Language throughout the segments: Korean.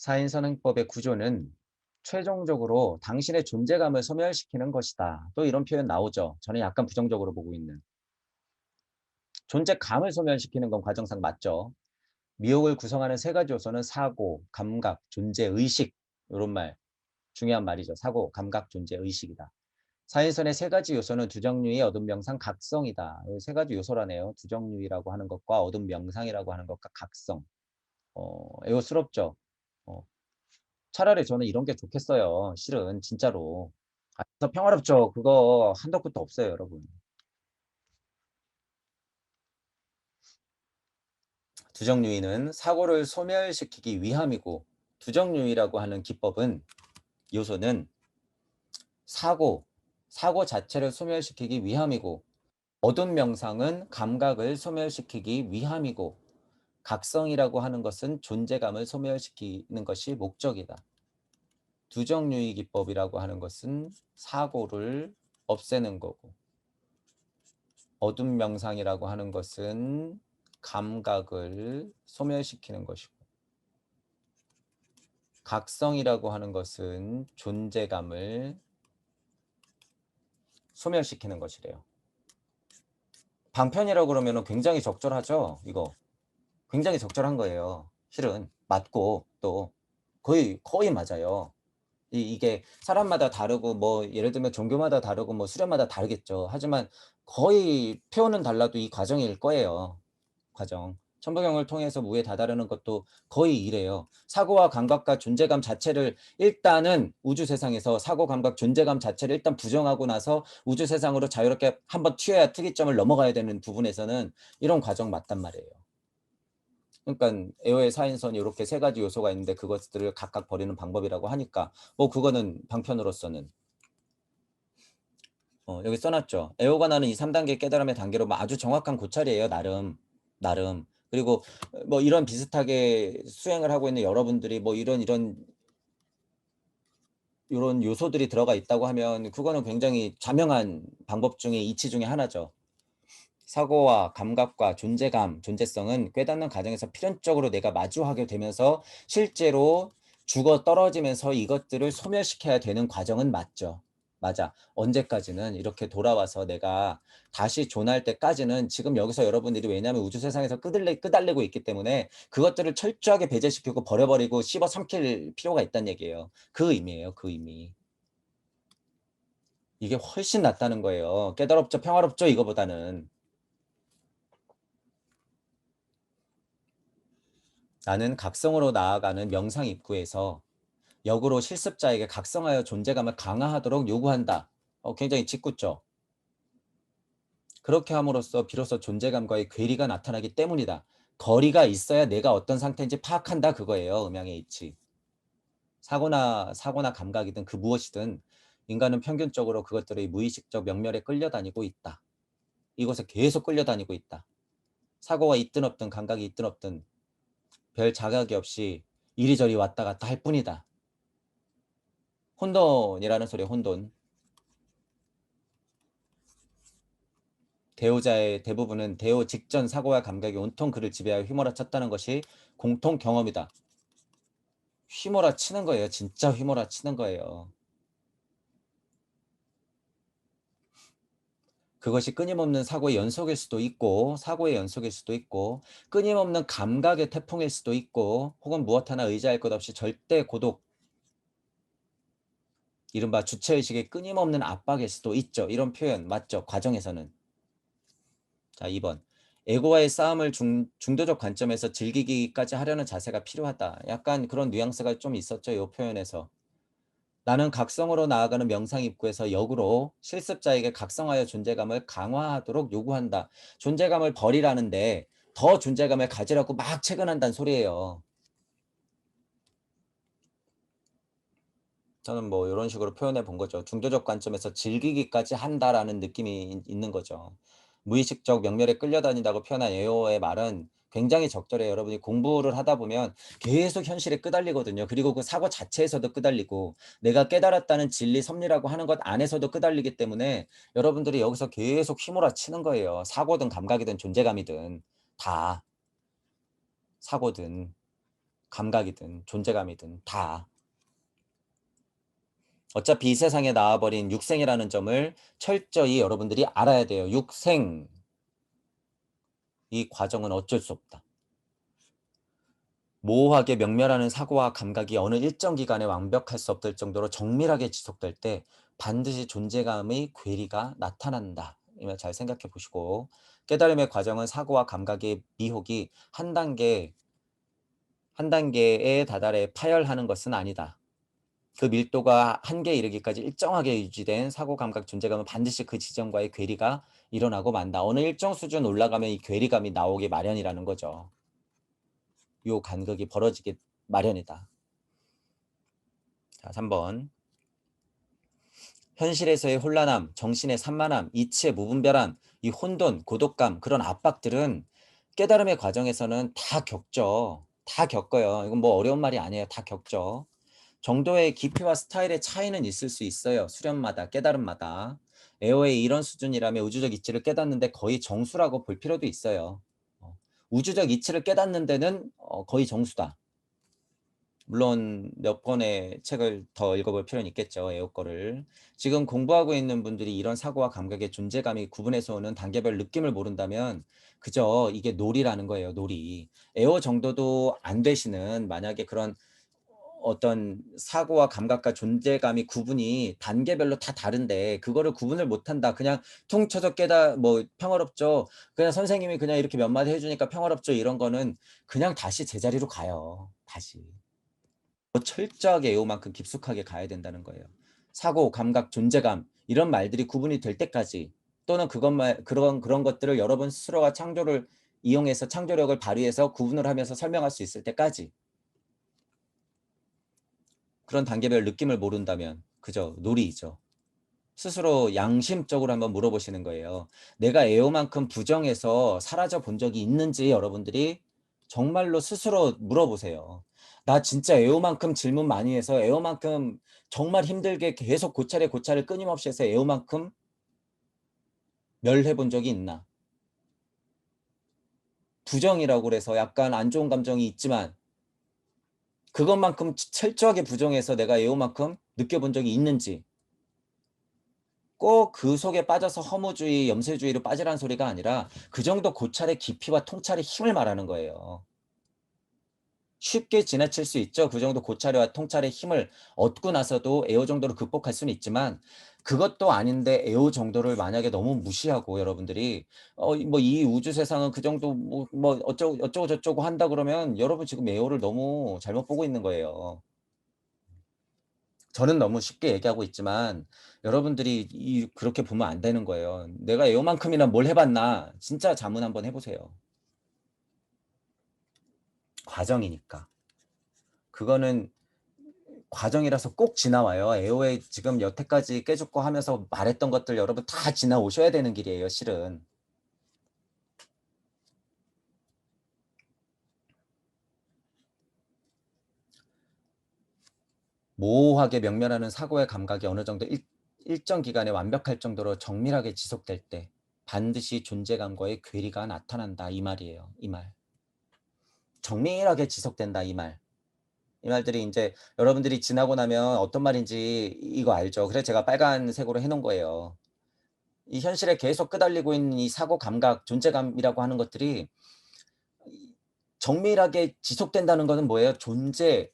사인 선행법의 구조는 최종적으로 당신의 존재감을 소멸시키는 것이다. 또 이런 표현 나오죠. 저는 약간 부정적으로 보고 있는. 존재감을 소멸시키는 건 과정상 맞죠. 미혹을 구성하는 세 가지 요소는 사고, 감각, 존재, 의식 이런 말 중요한 말이죠. 사고, 감각, 존재, 의식이다. 사인선의 세 가지 요소는 두정류의 얻은 명상, 각성이다. 세 가지 요소라네요. 두정류이라고 하는 것과 얻은 명상이라고 하는 것과 각성. 어, 애호스럽죠. 어. 차라리 저는 이런 게 좋겠어요. 실은 진짜로. 아, 더 평화롭죠. 그거 한도 끝도 없어요, 여러분. 두정유의는 사고를 소멸시키기 위함이고 두정유의라고 하는 기법은 요소는 사고, 사고 자체를 소멸시키기 위함이고 어둠 명상은 감각을 소멸시키기 위함이고 각성이라고 하는 것은 존재감을 소멸시키는 것이 목적이다. 두정유의 기법이라고 하는 것은 사고를 없애는 거고 어둠 명상이라고 하는 것은 감각을 소멸시키는 것이고 각성이라고 하는 것은 존재감을 소멸시키는 것이래요. 방편이라고 그러면 굉장히 적절하죠. 이거 굉장히 적절한 거예요. 실은 맞고 또 거의 거의 맞아요. 이, 이게 사람마다 다르고 뭐 예를 들면 종교마다 다르고 뭐 수련마다 다르겠죠. 하지만 거의 표현은 달라도 이 과정일 거예요. 과정. 천부경을 통해서 무에 다다르는 것도 거의 이래요. 사고와 감각과 존재감 자체를 일단은 우주 세상에서 사고, 감각, 존재감 자체를 일단 부정하고 나서 우주 세상으로 자유롭게 한번 튀어야 특이점을 넘어가야 되는 부분에서는 이런 과정 맞단 말이에요. 그러니까 에어의 사인선이 이렇게 세 가지 요소가 있는데 그것들을 각각 버리는 방법이라고 하니까 뭐 그거는 방편으로서는 어, 여기 써놨죠. 에어가 나는 이 3단계 깨달음의 단계로 뭐 아주 정확한 고찰이에요. 나름 나름 그리고 뭐 이런 비슷하게 수행을 하고 있는 여러분들이 뭐 이런 이런 이런 요소들이 들어가 있다고 하면 그거는 굉장히 자명한 방법 중에 이치 중에 하나죠. 사고와 감각과 존재감, 존재성은 깨닫는 과정에서 필연적으로 내가 마주하게 되면서 실제로 죽어 떨어지면서 이것들을 소멸시켜야 되는 과정은 맞죠. 맞아. 언제까지는 이렇게 돌아와서 내가 다시 존할 때까지는 지금 여기서 여러분들이 왜냐하면 우주 세상에서 끄들리, 끄달리고 있기 때문에 그것들을 철저하게 배제시키고 버려버리고 씹어 삼킬 필요가 있다는 얘기예요. 그 의미예요. 그 의미. 이게 훨씬 낫다는 거예요. 깨달았죠? 평화롭죠? 이거보다는. 나는 각성으로 나아가는 명상 입구에서 역으로 실습자에게 각성하여 존재감을 강화하도록 요구한다. 어, 굉장히 짓궂죠. 그렇게 함으로써 비로소 존재감과의 괴리가 나타나기 때문이다. 거리가 있어야 내가 어떤 상태인지 파악한다 그거예요. 음양의 이치. 사고나 사고나 감각이든 그 무엇이든 인간은 평균적으로 그것들의 무의식적 명멸에 끌려다니고 있다. 이곳에 계속 끌려다니고 있다. 사고가 있든 없든 감각이 있든 없든 별 자각이 없이 이리저리 왔다 갔다 할 뿐이다. 혼돈이라는 소리 혼돈. 대우자의 대부분은 대우 직전 사고와 감각이 온통 그를 지배하여 휘몰아쳤다는 것이 공통 경험이다. 휘몰아치는 거예요. 진짜 휘몰아치는 거예요. 그것이 끊임없는 사고의 연속일 수도 있고 사고의 연속일 수도 있고 끊임없는 감각의 태풍일 수도 있고 혹은 무엇 하나 의지할 것 없이 절대 고독 이른바 주체의식의 끊임없는 압박일 수도 있죠. 이런 표현 맞죠? 과정에서는. 자 2번 에고와의 싸움을 중, 중도적 관점에서 즐기기까지 하려는 자세가 필요하다. 약간 그런 뉘앙스가 좀 있었죠. 이 표현에서. 나는 각성으로 나아가는 명상 입구에서 역으로 실습자에게 각성하여 존재감을 강화하도록 요구한다. 존재감을 버리라는데 더 존재감을 가지라고 막 체근한다는 소리예요. 저는 뭐 이런 식으로 표현해 본 거죠. 중도적 관점에서 즐기기까지 한다라는 느낌이 있는 거죠. 무의식적 명멸에 끌려다닌다고 표현한 에어의 말은 굉장히 적절해요. 여러분이 공부를 하다 보면 계속 현실에 끄달리거든요. 그리고 그 사고 자체에서도 끄달리고 내가 깨달았다는 진리 섭리라고 하는 것 안에서도 끄달리기 때문에 여러분들이 여기서 계속 휘몰아치는 거예요. 사고든 감각이든 존재감이든 다 사고든 감각이든 존재감이든 다 어차피 이 세상에 나와버린 육생이라는 점을 철저히 여러분들이 알아야 돼요. 육생 이 과정은 어쩔 수 없다. 모호하게 명멸하는 사고와 감각이 어느 일정 기간에 완벽할 수 없을 정도로 정밀하게 지속될 때 반드시 존재감의 괴리가 나타난다. 이말 잘 생각해 보시고 깨달음의 과정은 사고와 감각의 미혹이 한 단계 한 단계에 다달해 파열하는 것은 아니다. 그 밀도가 한계에 이르기까지 일정하게 유지된 사고 감각 존재감은 반드시 그 지점과의 괴리가 일어나고 만다. 어느 일정 수준 올라가면 이 괴리감이 나오기 마련이라는 거죠. 요 간극이 벌어지기 마련이다. 자, 3번. 현실에서의 혼란함, 정신의 산만함, 이치의 무분별함, 이 혼돈, 고독감, 그런 압박들은 깨달음의 과정에서는 다 겪죠. 다 겪어요. 이건 뭐 어려운 말이 아니에요. 다 겪죠. 정도의 깊이와 스타일의 차이는 있을 수 있어요. 수련마다, 깨달음마다. 에어의 이런 수준이라면 우주적 이치를 깨닫는데 거의 정수라고 볼 필요도 있어요. 어, 우주적 이치를 깨닫는 데는 어, 거의 정수다. 물론 몇 권의 책을 더 읽어볼 필요는 있겠죠. 에어 거를. 지금 공부하고 있는 분들이 이런 사고와 감각의 존재감이 구분해서 오는 단계별 느낌을 모른다면 그저 이게 놀이라는 거예요. 놀이. 에어 정도도 안 되시는 만약에 그런 어떤 사고와 감각과 존재감이 구분이 단계별로 다 다른데 그거를 구분을 못한다. 그냥 퉁 쳐서 깨다 뭐 평화롭죠. 그냥 선생님이 그냥 이렇게 몇 마디 해주니까 평화롭죠. 이런 거는 그냥 다시 제자리로 가요. 다시. 더 철저하게 애호만큼 깊숙하게 가야 된다는 거예요. 사고, 감각, 존재감 이런 말들이 구분이 될 때까지 또는 그것만 그런 그런 것들을 여러분 스스로가 창조를 이용해서 창조력을 발휘해서 구분을 하면서 설명할 수 있을 때까지 그런 단계별 느낌을 모른다면 그저 놀이죠. 스스로 양심적으로 한번 물어보시는 거예요. 내가 에어만큼 부정해서 사라져 본 적이 있는지 여러분들이 정말로 스스로 물어보세요. 나 진짜 에어만큼 질문 많이 해서 에어만큼 정말 힘들게 계속 고찰에 고찰을 끊임없이 해서 에어만큼 멸해 본 적이 있나? 부정이라고 그래서 약간 안 좋은 감정이 있지만 그것만큼 철저하게 부정해서 내가 에오만큼 느껴본 적이 있는지 꼭 그 속에 빠져서 허무주의, 염세주의로 빠지라는 소리가 아니라 그 정도 고찰의 깊이와 통찰의 힘을 말하는 거예요. 쉽게 지나칠 수 있죠. 그 정도 고찰과 통찰의 힘을 얻고 나서도 에어 정도로 극복할 수는 있지만 그것도 아닌데 에오 정도를 만약에 너무 무시하고 여러분들이 어 뭐 이 우주 세상은 그 정도 뭐, 뭐 어쩌고 어쩌고 저쩌고 한다 그러면 여러분 지금 에오를 너무 잘못 보고 있는 거예요. 저는 너무 쉽게 얘기하고 있지만 여러분들이 이 그렇게 보면 안 되는 거예요. 내가 에오만큼이나 뭘 해봤나 진짜 자문 한번 해보세요. 과정이니까. 그거는 과정이라서 꼭 지나와요. 에오에 지금 여태까지 깨죽고 하면서 말했던 것들 여러분 다 지나오셔야 되는 길이에요. 실은. 모호하게 명멸하는 사고의 감각이 어느 정도 일, 일정 기간에 완벽할 정도로 정밀하게 지속될 때 반드시 존재감과의 괴리가 나타난다 이 말이에요. 이 말. 정밀하게 지속된다 이 말. 이 말들이 이제 여러분들이 지나고 나면 어떤 말인지 이거 알죠. 그래서 제가 빨간색으로 해놓은 거예요. 이 현실에 계속 끄달리고 있는 이 사고 감각, 존재감이라고 하는 것들이 정밀하게 지속된다는 것은 뭐예요? 존재,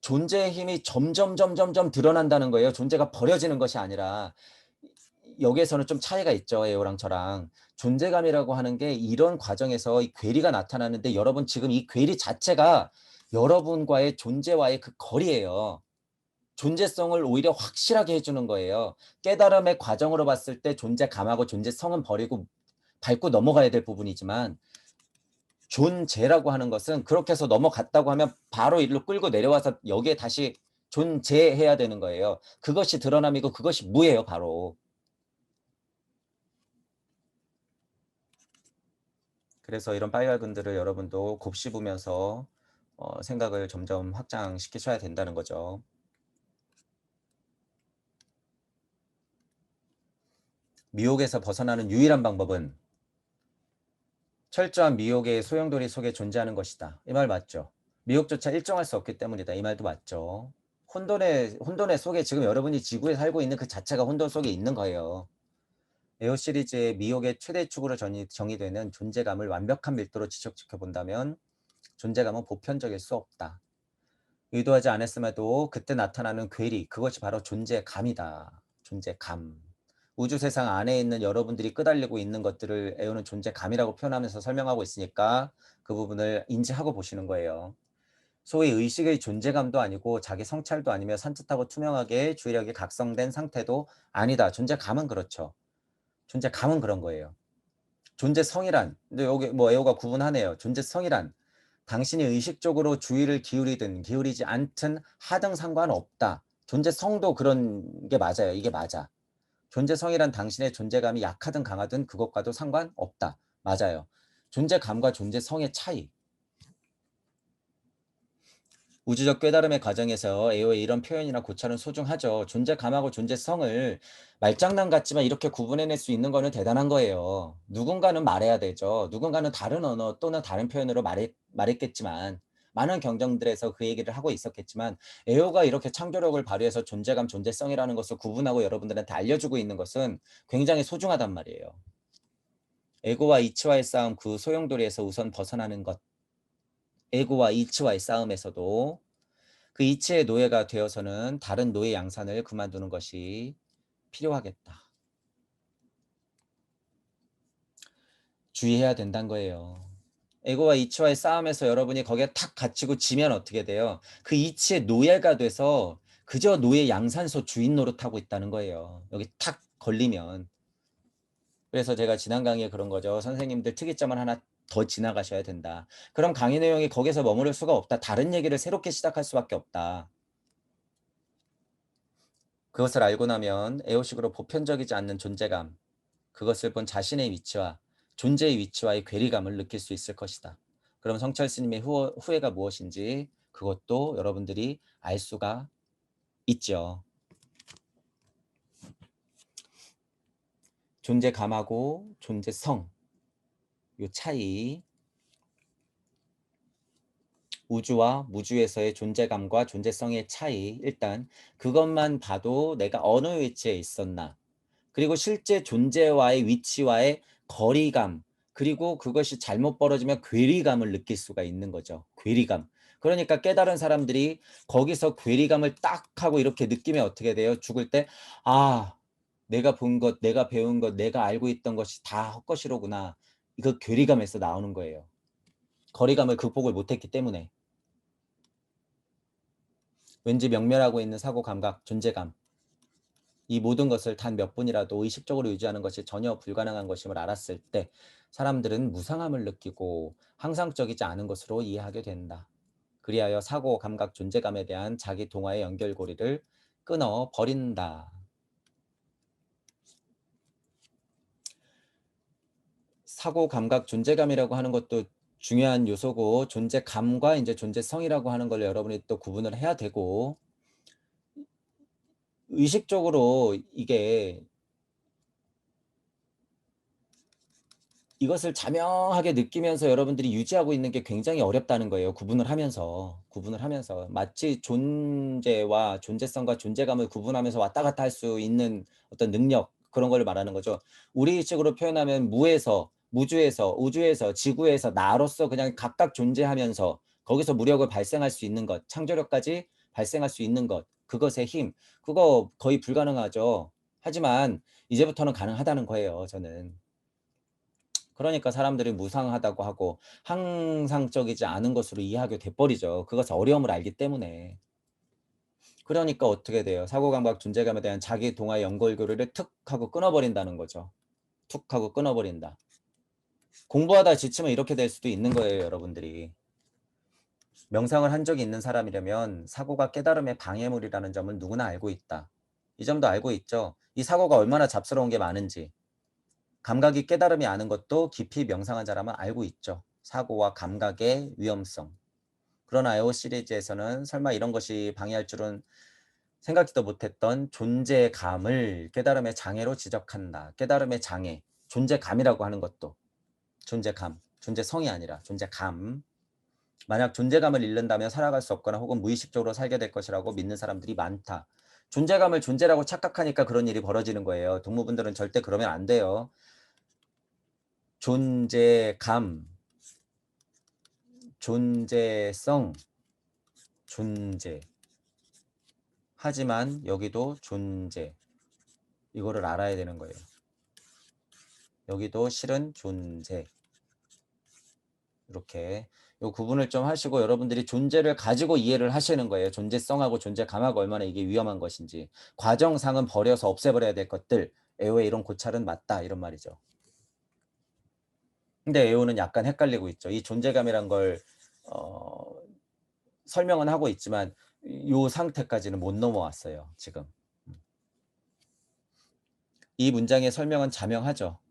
존재의 힘이 점점 점점점 드러난다는 거예요. 존재가 버려지는 것이 아니라 여기에서는 좀 차이가 있죠. 에오랑 저랑. 존재감이라고 하는 게 이런 과정에서 이 괴리가 나타나는데 여러분 지금 이 괴리 자체가 여러분과의 존재와의 그 거리예요. 존재성을 오히려 확실하게 해주는 거예요. 깨달음의 과정으로 봤을 때 존재감하고 존재성은 버리고 밟고 넘어가야 될 부분이지만 존재라고 하는 것은 그렇게 해서 넘어갔다고 하면 바로 일로 끌고 내려와서 여기에 다시 존재해야 되는 거예요. 그것이 드러남이고 그것이 무예요, 바로. 그래서 이런 빨간근들을 여러분도 곱씹으면서 어, 생각을 점점 확장시키셔야 된다는 거죠. 미혹에서 벗어나는 유일한 방법은 철저한 미혹의 소용돌이 속에 존재하는 것이다. 이 말 맞죠? 미혹조차 일정할 수 없기 때문이다. 이 말도 맞죠? 혼돈의 혼돈의 속에 지금 여러분이 지구에 살고 있는 그 자체가 혼돈 속에 있는 거예요. 에어 시리즈의 미혹의 최대 축으로 정의, 정의되는 존재감을 완벽한 밀도로 지적지켜 본다면 존재감은 보편적일 수 없다. 의도하지 않았음에도 그때 나타나는 괴리, 그것이 바로 존재감이다. 존재감. 우주 세상 안에 있는 여러분들이 끄달리고 있는 것들을 에어는 존재감이라고 표현하면서 설명하고 있으니까 그 부분을 인지하고 보시는 거예요. 소위 의식의 존재감도 아니고 자기 성찰도 아니며 산뜻하고 투명하게 주의력이 각성된 상태도 아니다. 존재감은 그렇죠. 존재감은 그런 거예요. 존재성이란 근데 여기 뭐 에어가 구분하네요. 존재성이란 당신이 의식적으로 주의를 기울이든 기울이지 않든 하등 상관없다. 존재성도 그런 게 맞아요. 이게 맞아. 존재성이란 당신의 존재감이 약하든 강하든 그것과도 상관없다. 맞아요. 존재감과 존재성의 차이. 우주적 깨달음의 과정에서 에오의 이런 표현이나 고찰은 소중하죠. 존재 감하고 존재성을 말장난 같지만 이렇게 구분해낼 수 있는 거는 대단한 거예요. 누군가는 말해야 되죠. 누군가는 다른 언어 또는 다른 표현으로 말했, 말했겠지만 많은 경정들에서 그 얘기를 하고 있었겠지만 에오가 이렇게 창조력을 발휘해서 존재감, 존재성이라는 것을 구분하고 여러분들한테 알려주고 있는 것은 굉장히 소중하단 말이에요. 에고와 이치와의 싸움 그 소용돌이에서 우선 벗어나는 것 에고와 이치와의 싸움에서도 그 이치의 노예가 되어서는 다른 노예 양산을 그만두는 것이 필요하겠다. 주의해야 된다는 거예요. 에고와 이치와의 싸움에서 여러분이 거기에 탁 갇히고 지면 어떻게 돼요? 그 이치의 노예가 돼서 그저 노예 양산소 주인 노릇하고 있다는 거예요. 여기 탁 걸리면. 그래서 제가 지난 강의에 그런 거죠. 선생님들 특이점을 하나 더 지나가셔야 된다. 그럼 강의 내용이 거기서 머무를 수가 없다. 다른 얘기를 새롭게 시작할 수밖에 없다. 그것을 알고 나면 에오식으로 보편적이지 않는 존재감, 그것을 본 자신의 위치와 존재의 위치와의 괴리감을 느낄 수 있을 것이다. 그럼 성철 스님의 후, 후회가 무엇인지 그것도 여러분들이 알 수가 있죠. 존재감하고 존재성 요 차이 우주와 무주에서의 존재감과 존재성의 차이 일단 그것만 봐도 내가 어느 위치에 있었나 그리고 실제 존재와의 위치와의 거리감 그리고 그것이 잘못 벌어지면 괴리감을 느낄 수가 있는 거죠. 괴리감. 그러니까 깨달은 사람들이 거기서 괴리감을 딱 하고 이렇게 느끼면 어떻게 돼요? 죽을 때 아, 내가 본 것, 내가 배운 것, 내가 알고 있던 것이 다 헛것이로구나. 그 괴리감에서 나오는 거예요. 거리감을 극복을 못했기 때문에. 왠지 명멸하고 있는 사고 감각, 존재감. 이 모든 것을 단 몇 분이라도 의식적으로 유지하는 것이 전혀 불가능한 것임을 알았을 때 사람들은 무상함을 느끼고 항상적이지 않은 것으로 이해하게 된다. 그리하여 사고, 감각, 존재감에 대한 자기 동화의 연결고리를 끊어 버린다. 사고, 감각, 존재감이라고 하는 것도 중요한 요소고 존재감과 이제 존재성이라고 하는 걸 여러분이 또 구분을 해야 되고 의식적으로 이게 이것을 자명하게 느끼면서 여러분들이 유지하고 있는 게 굉장히 어렵다는 거예요. 구분을 하면서 구분을 하면서 마치 존재와 존재성과 존재감을 구분하면서 왔다 갔다 할 수 있는 어떤 능력 그런 걸 말하는 거죠. 우리 식으로 표현하면 무에서 무주에서 우주에서 지구에서 나로서 그냥 각각 존재하면서 거기서 무력을 발생할 수 있는 것, 창조력까지 발생할 수 있는 것, 그것의 힘, 그거 거의 불가능하죠. 하지만 이제부터는 가능하다는 거예요, 저는. 그러니까 사람들이 무상하다고 하고 항상적이지 않은 것으로 이해하게 돼버리죠. 그것의 어려움을 알기 때문에. 그러니까 어떻게 돼요? 사고감각 존재감에 대한 자기 동화 연결고리를 툭 하고 끊어버린다는 거죠. 툭 하고 끊어버린다. 공부하다 지치면 이렇게 될 수도 있는 거예요, 여러분들이. 명상을 한 적이 있는 사람이라면 사고가 깨달음의 방해물이라는 점을 누구나 알고 있다. 이 점도 알고 있죠. 이 사고가 얼마나 잡스러운 게 많은지. 감각이 깨달음이 아는 것도 깊이 명상한 자라면 알고 있죠. 사고와 감각의 위험성. 그러나 에오 시리즈에서는 설마 이런 것이 방해할 줄은 생각지도 못했던 존재감을 깨달음의 장애로 지적한다. 깨달음의 장애, 존재감이라고 하는 것도 존재감. 존재성이 아니라 존재감. 만약 존재감을 잃는다면 살아갈 수 없거나 혹은 무의식적으로 살게 될 것이라고 믿는 사람들이 많다. 존재감을 존재라고 착각하니까 그런 일이 벌어지는 거예요. 동무분들은 절대 그러면 안 돼요. 존재감, 존재성, 존재. 하지만 여기도 존재. 이거를 알아야 되는 거예요. 여기도 실은 존재. 이렇게 요 구분을 좀 하시고 여러분들이 존재를 가지고 이해를 하시는 거예요. 존재성하고 존재감하고 얼마나 이게 위험한 것인지. 과정상은 버려서 없애버려야 될 것들. 에오의 이런 고찰은 맞다. 이런 말이죠. 근데 에오는 약간 헷갈리고 있죠. 이 존재감이란 걸 어, 설명은 하고 있지만 요 상태까지는 못 넘어왔어요. 지금. 이 문장의 설명은 자명하죠.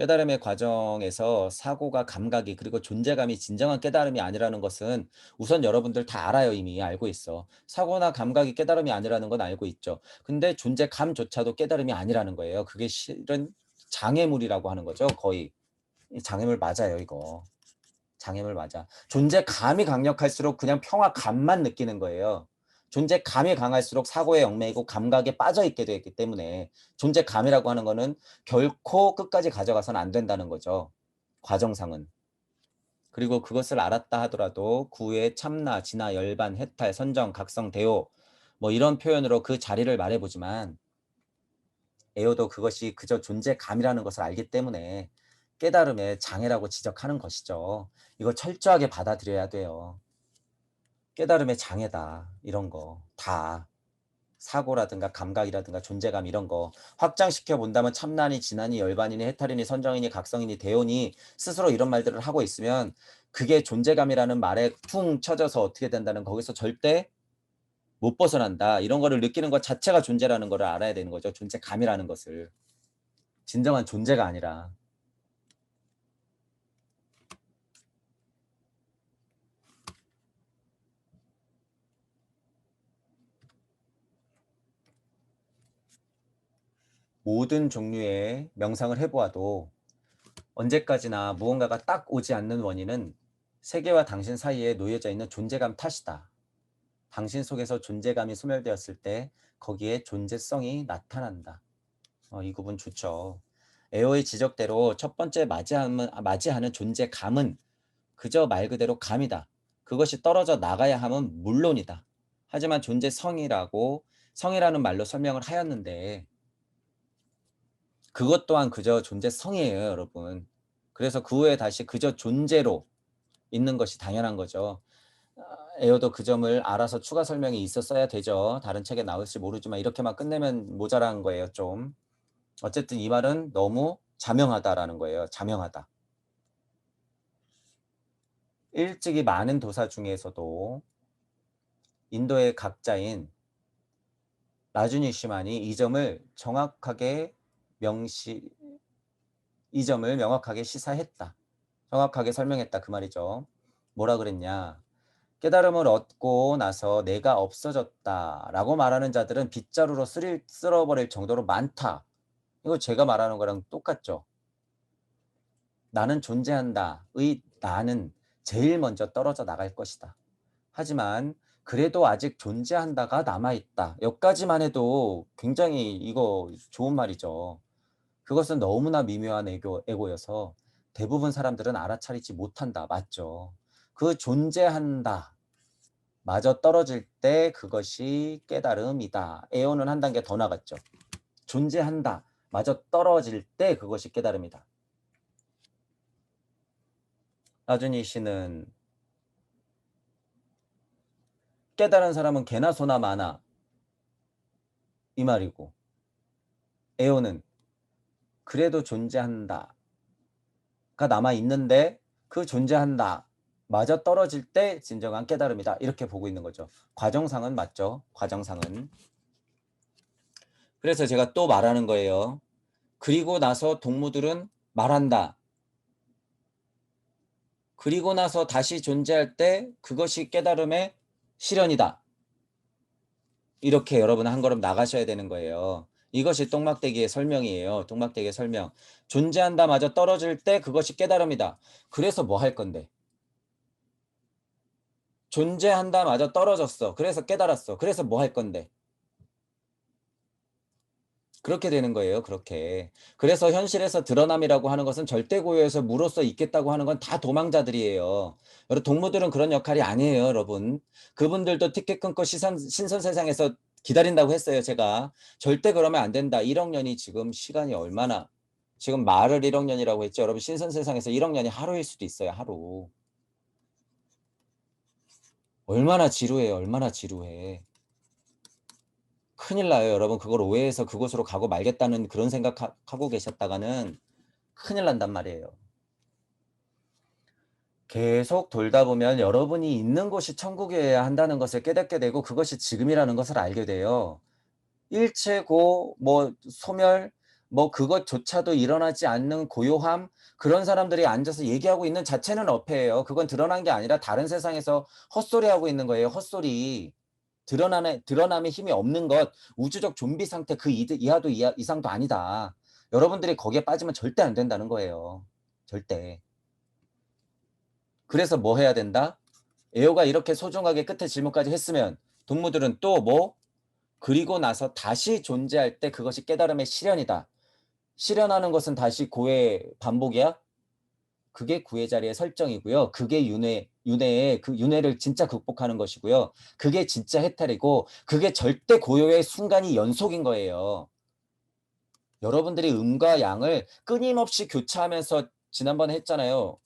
깨달음의 과정에서 사고가 감각이 그리고 존재감이 진정한 깨달음이 아니라는 것은 우선 여러분들 다 알아요. 이미 알고 있어. 사고나 감각이 깨달음이 아니라는 건 알고 있죠. 근데 존재감조차도 깨달음이 아니라는 거예요. 그게 실은 장애물이라고 하는 거죠. 거의. 장애물 맞아요. 이거. 장애물 맞아. 존재감이 강력할수록 그냥 평화감만 느끼는 거예요. 존재감이 강할수록 사고에 얽매이고 감각에 빠져 있게 되기 때문에 존재감이라고 하는 거는 결코 끝까지 가져가서는 안 된다는 거죠. 과정상은. 그리고 그것을 알았다 하더라도 구애, 참나, 진화, 열반, 해탈, 선정, 각성, 대오 뭐 이런 표현으로 그 자리를 말해보지만 에어도 그것이 그저 존재감이라는 것을 알기 때문에 깨달음의 장애라고 지적하는 것이죠. 이거 철저하게 받아들여야 돼요. 깨달음의 장애다. 이런 거 다 사고라든가 감각이라든가 존재감 이런 거 확장시켜 본다면 참난이 진난이 열반이니 해탈이니 선정이니 각성이니 대온이 스스로 이런 말들을 하고 있으면 그게 존재감이라는 말에 퉁 쳐져서 어떻게 된다는 거기서 절대 못 벗어난다. 이런 거를 느끼는 것 자체가 존재라는 거를 알아야 되는 거죠. 존재감이라는 것을. 진정한 존재가 아니라 모든 종류의 명상을 해보아도 언제까지나 무언가가 딱 오지 않는 원인은 세계와 당신 사이에 놓여져 있는 존재감 탓이다. 당신 속에서 존재감이 소멸되었을 때 거기에 존재성이 나타난다. 어, 이 구분 좋죠. 에어의 지적대로 첫 번째 맞이하는, 맞이하는 존재감은 그저 말 그대로 감이다. 그것이 떨어져 나가야 함은 물론이다. 하지만 존재성이라고 성이라는 말로 설명을 하였는데 그것 또한 그저 존재성이에요, 여러분. 그래서 그 후에 다시 그저 존재로 있는 것이 당연한 거죠. 아, 에어도 그 점을 알아서 추가 설명이 있었어야 되죠. 다른 책에 나올지 모르지만 이렇게만 끝내면 모자란 거예요, 좀. 어쨌든 이 말은 너무 자명하다라는 거예요. 자명하다. 일찍이 많은 도사 중에서도 인도의 각자인 라주니 시만이 이 점을 정확하게 명시 이 점을 명확하게 시사했다. 정확하게 설명했다 그 말이죠. 뭐라 그랬냐? 깨달음을 얻고 나서 내가 없어졌다라고 말하는 자들은 빗자루로 쓸, 쓸어버릴 정도로 많다. 이거 제가 말하는 거랑 똑같죠. 나는 존재한다의 나는 제일 먼저 떨어져 나갈 것이다. 하지만 그래도 아직 존재한다가 남아있다. 여기까지만 해도 굉장히 이거 좋은 말이죠. 그것은 너무나 미묘한 애교, 애고여서 대부분 사람들은 알아차리지 못한다. 맞죠? 그 존재한다. 마저 떨어질 때 그것이 깨달음이다. 에어는 한 단계 더 나갔죠. 존재한다. 마저 떨어질 때 그것이 깨달음이다. 나준이 씨는 깨달은 사람은 개나 소나 많아. 이 말이고 에어는 그래도 존재한다가 남아 있는데 그 존재한다 마저 떨어질 때 진정한 깨달음이다 이렇게 보고 있는 거죠. 과정상은 맞죠. 과정상은. 그래서 제가 또 말하는 거예요. 그리고 나서 동무들은 말한다. 그리고 나서 다시 존재할 때 그것이 깨달음의 실현이다. 이렇게 여러분 한 걸음 나가셔야 되는 거예요. 이것이 똥막대기의 설명이에요. 똥막대기의 설명. 존재한다마저 떨어질 때 그것이 깨달음이다. 그래서 뭐 할 건데? 존재한다마저 떨어졌어. 그래서 깨달았어. 그래서 뭐 할 건데? 그렇게 되는 거예요. 그렇게. 그래서 현실에서 드러남이라고 하는 것은 절대 고요에서 무로서 있겠다고 하는 건 다 도망자들이에요. 여러분 동무들은 그런 역할이 아니에요, 여러분. 그분들도 티켓 끊고 시선, 신선 세상에서 기다린다고 했어요, 제가. 절대 그러면 안 된다. 1억 년이 지금 시간이 얼마나 지금 말을 1억 년이라고 했죠. 여러분 신선 세상에서 1억 년이 하루일 수도 있어요, 하루. 얼마나 지루해요, 얼마나 지루해. 큰일 나요, 여러분. 그걸 오해해서 그곳으로 가고 말겠다는 그런 생각하고 계셨다가는 큰일 난단 말이에요. 계속 돌다 보면 여러분이 있는 곳이 천국이어야 한다는 것을 깨닫게 되고 그것이 지금이라는 것을 알게 돼요. 일체고 뭐 소멸 뭐 그것조차도 일어나지 않는 고요함 그런 사람들이 앉아서 얘기하고 있는 자체는 어폐예요. 그건 드러난 게 아니라 다른 세상에서 헛소리하고 있는 거예요. 헛소리. 드러나는 드러남의 힘이 없는 것 우주적 좀비 상태 그 이- 이하도 이하, 이상도 아니다. 여러분들이 거기에 빠지면 절대 안 된다는 거예요. 절대. 그래서 뭐 해야 된다? 에오가 이렇게 소중하게 끝에 질문까지 했으면 동무들은 또 뭐? 그리고 나서 다시 존재할 때 그것이 깨달음의 실현이다. 실현하는 것은 다시 고의 반복이야? 그게 구의 자리의 설정이고요. 그게 윤회, 윤회의 그 윤회를 진짜 극복하는 것이고요. 그게 진짜 해탈이고 그게 절대 고요의 순간이 연속인 거예요. 여러분들이 음과 양을 끊임없이 교차하면서 지난번에 했잖아요.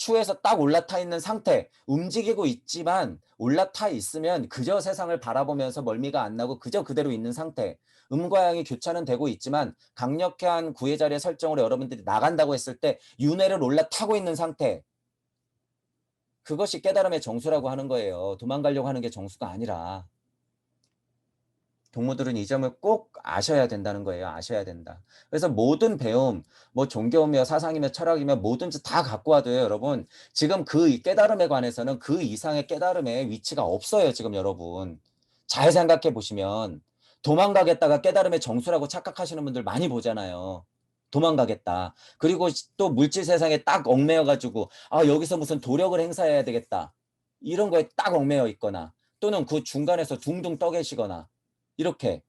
추에서 딱 올라타 있는 상태, 움직이고 있지만 올라타 있으면 그저 세상을 바라보면서 멀미가 안 나고 그저 그대로 있는 상태. 음과 양이 교차는 되고 있지만 강력한 구의 자리의 설정으로 여러분들이 나간다고 했을 때 윤회를 올라타고 있는 상태. 그것이 깨달음의 정수라고 하는 거예요. 도망가려고 하는 게 정수가 아니라. 동무들은 이 점을 꼭 아셔야 된다는 거예요. 아셔야 된다. 그래서 모든 배움, 뭐 종교며 사상이며 철학이며 뭐든지 다 갖고 와도 요, 여러분. 지금 그 깨달음에 관해서는 그 이상의 깨달음의 위치가 없어요, 지금 여러분. 잘 생각해 보시면 도망가겠다가 깨달음의 정수라고 착각하시는 분들 많이 보잖아요. 도망가겠다. 그리고 또 물질 세상에 딱 얽매여 가지고 아, 여기서 무슨 도력을 행사해야 되겠다. 이런 거에 딱 얽매여 있거나 또는 그 중간에서 둥둥 떠 계시거나 이렇게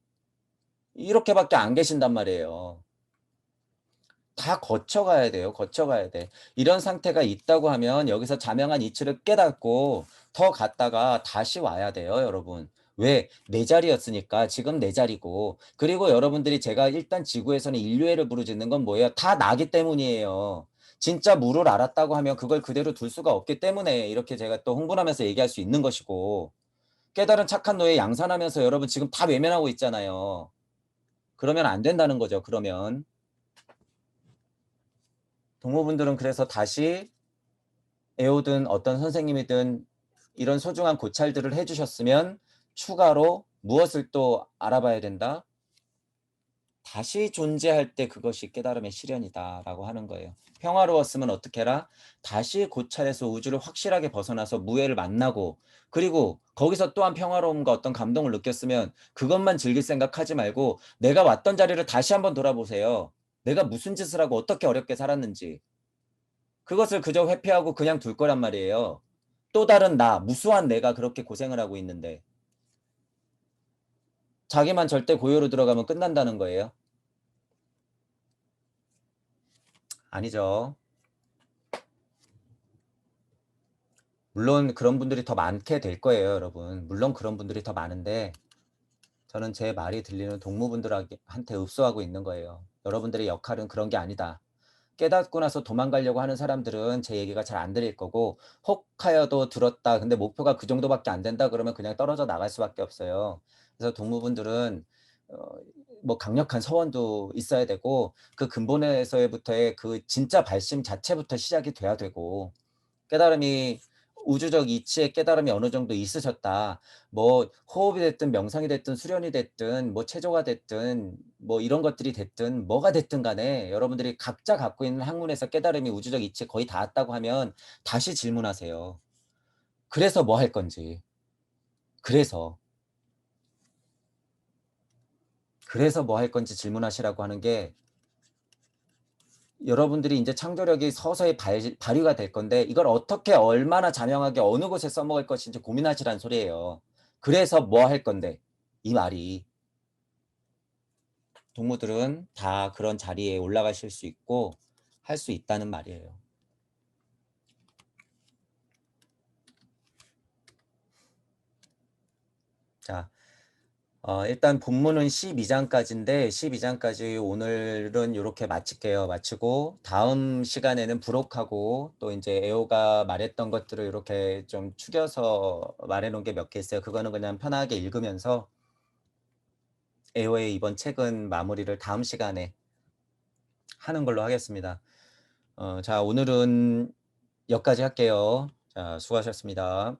이렇게밖에 안 계신단 말이에요. 다 거쳐가야 돼요. 거쳐가야 돼. 이런 상태가 있다고 하면 여기서 자명한 이치를 깨닫고 더 갔다가 다시 와야 돼요, 여러분. 왜? 내 자리였으니까 지금 내 자리고 그리고 여러분들이 제가 일단 지구에서는 인류애를 부르짖는 건 뭐예요? 다 나기 때문이에요. 진짜 물을 알았다고 하면 그걸 그대로 둘 수가 없기 때문에 이렇게 제가 또 흥분하면서 얘기할 수 있는 것이고 깨달은 착한 노예 양산하면서 여러분 지금 다 외면하고 있잖아요. 그러면 안 된다는 거죠. 그러면 동호분들은 그래서 다시 에오든 어떤 선생님이든 이런 소중한 고찰들을 해주셨으면 추가로 무엇을 또 알아봐야 된다? 다시 존재할 때 그것이 깨달음의 실현이다라고 하는 거예요. 평화로웠으면 어떻게 해라? 다시 고찰에서 우주를 확실하게 벗어나서 무해를 만나고 그리고 거기서 또한 평화로움과 어떤 감동을 느꼈으면 그것만 즐길 생각하지 말고 내가 왔던 자리를 다시 한번 돌아보세요. 내가 무슨 짓을 하고 어떻게 어렵게 살았는지. 그것을 그저 회피하고 그냥 둘 거란 말이에요. 또 다른 나, 무수한 내가 그렇게 고생을 하고 있는데 자기만 절대 고요로 들어가면 끝난다는 거예요. 아니죠. 물론 그런 분들이 더 많게 될 거예요, 여러분. 물론 그런 분들이 더 많은데 저는 제 말이 들리는 동무분들한테 읍소하고 있는 거예요. 여러분들의 역할은 그런 게 아니다. 깨닫고 나서 도망가려고 하는 사람들은 제 얘기가 잘 안 들릴 거고 혹하여도 들었다. 근데 목표가 그 정도밖에 안 된다 그러면 그냥 떨어져 나갈 수밖에 없어요. 그래서 동무분들은 어, 뭐 강력한 서원도 있어야 되고 그 근본에서부터의 그 진짜 발심 자체부터 시작이 돼야 되고 깨달음이 우주적 이치의 깨달음이 어느 정도 있으셨다. 뭐 호흡이 됐든 명상이 됐든 수련이 됐든 뭐 체조가 됐든 뭐 이런 것들이 됐든 뭐가 됐든 간에 여러분들이 각자 갖고 있는 학문에서 깨달음이 우주적 이치에 거의 닿았다고 하면 다시 질문하세요. 그래서 뭐 할 건지. 그래서 그래서 뭐 할 건지 질문하시라고 하는 게 여러분들이 인제 창조력이 서서히 발 발휘가 될 건데 이걸 어떻게 얼마나 자명하게 어느 곳에 써먹을 것인지 고민하시라는 소리예요. 그래서 뭐 할 건데 이 말이. 동무들은 다 그런 자리에 올라가실 수 있고 할 수 있다는 말이에요. 자. 어 일단 본문은 12 장까지인데 12 장까지 오늘은 요렇게 마칠게요. 마치고 다음 시간에는 부록하고 또 인제 애호가 말했던 것들을 요렇게 좀 추려서 말해 놓은 게 몇 개 있어요. 그거는 그냥 편하게 읽으면서 애호의 이번 책은 마무리를 다음 시간에 하는 걸로 하겠습니다. 어 자 오늘은 여기까지 할게요. 자 수고하셨습니다.